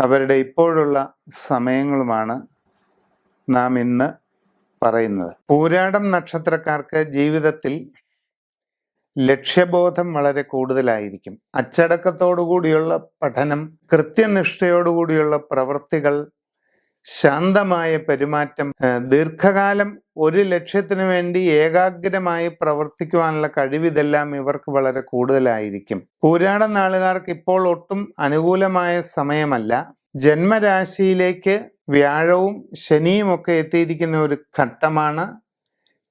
അവരുടെ ഇപ്പോഴുള്ള സമയങ്ങളുമാണ് നാം ഇന്ന് പറയുന്നത്. പൂരാടം നക്ഷത്രക്കാർക്ക് ജീവിതത്തിൽ ലക്ഷ്യബോധം വളരെ കൂടുതലായിരിക്കും. അച്ചടക്കത്തോടുകൂടിയുള്ള പഠനം കൃത്യനിഷ്ഠയോടുകൂടിയുള്ള പ്രവൃത്തികൾ ശാന്തമായ പെരുമാറ്റം ദീർഘകാലം ഒരു ലക്ഷ്യത്തിനു വേണ്ടി ഏകാഗ്രമായി പ്രവർത്തിക്കുവാനുള്ള കഴിവ് ഇതെല്ലാം ഇവർക്ക് വളരെ കൂടുതലായിരിക്കും. പൂരാട നാളുകാർക്ക് ഇപ്പോൾ ഒട്ടും അനുകൂലമായ സമയമല്ല. ജന്മരാശിയിലേക്ക് വ്യാഴവും ശനിയും ഒക്കെ എത്തിയിരിക്കുന്ന ഒരു ഘട്ടമാണ്.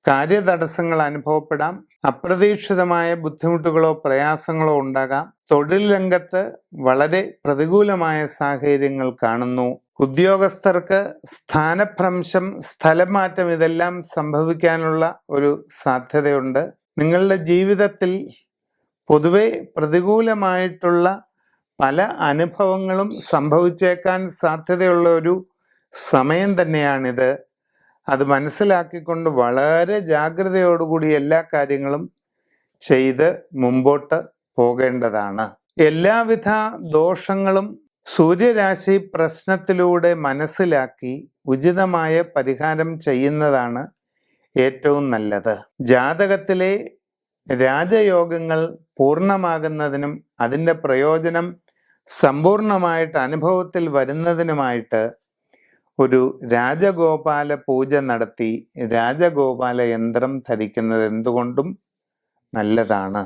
കാര്യതടസ്സങ്ങൾ അനുഭവപ്പെടാം. അപ്രതീക്ഷിതമായ ബുദ്ധിമുട്ടുകളോ പ്രയാസങ്ങളോ ഉണ്ടാകാം. തൊഴിൽ രംഗത്ത് വളരെ പ്രതികൂലമായ സാഹചര്യങ്ങൾ കാണുന്നു. ഉദ്യോഗസ്ഥർക്ക് സ്ഥാനഭ്രംശം സ്ഥലമാറ്റം ഇതെല്ലാം സംഭവിക്കാനുള്ള ഒരു സാധ്യതയുണ്ട്. നിങ്ങളുടെ ജീവിതത്തിൽ പൊതുവെ പ്രതികൂലമായിട്ടുള്ള പല അനുഭവങ്ങളും സംഭവിച്ചേക്കാൻ സാധ്യതയുള്ള ഒരു സമയം തന്നെയാണിത്. അത് മനസ്സിലാക്കിക്കൊണ്ട് വളരെ ജാഗ്രതയോടുകൂടി എല്ലാ കാര്യങ്ങളും ചെയ്ത് മുമ്പോട്ട് പോകേണ്ടതാണ്. എല്ലാവിധ ദോഷങ്ങളും സൂര്യരാശി പ്രശ്നത്തിലൂടെ മനസ്സിലാക്കി ഉചിതമായ പരിഹാരം ചെയ്യുന്നതാണ് ഏറ്റവും നല്ലത്. ജാതകത്തിലെ രാജയോഗങ്ങൾ പൂർണമാകുന്നതിനും അതിന്റെ പ്രയോജനം സമ്പൂർണമായിട്ട് അനുഭവത്തിൽ വരുന്നതിനുമായിട്ട് ഒരു രാജഗോപാല പൂജ നടത്തി രാജഗോപാല യന്ത്രം ധരിക്കുന്നത് എന്തുകൊണ്ടും നല്ലതാണ്.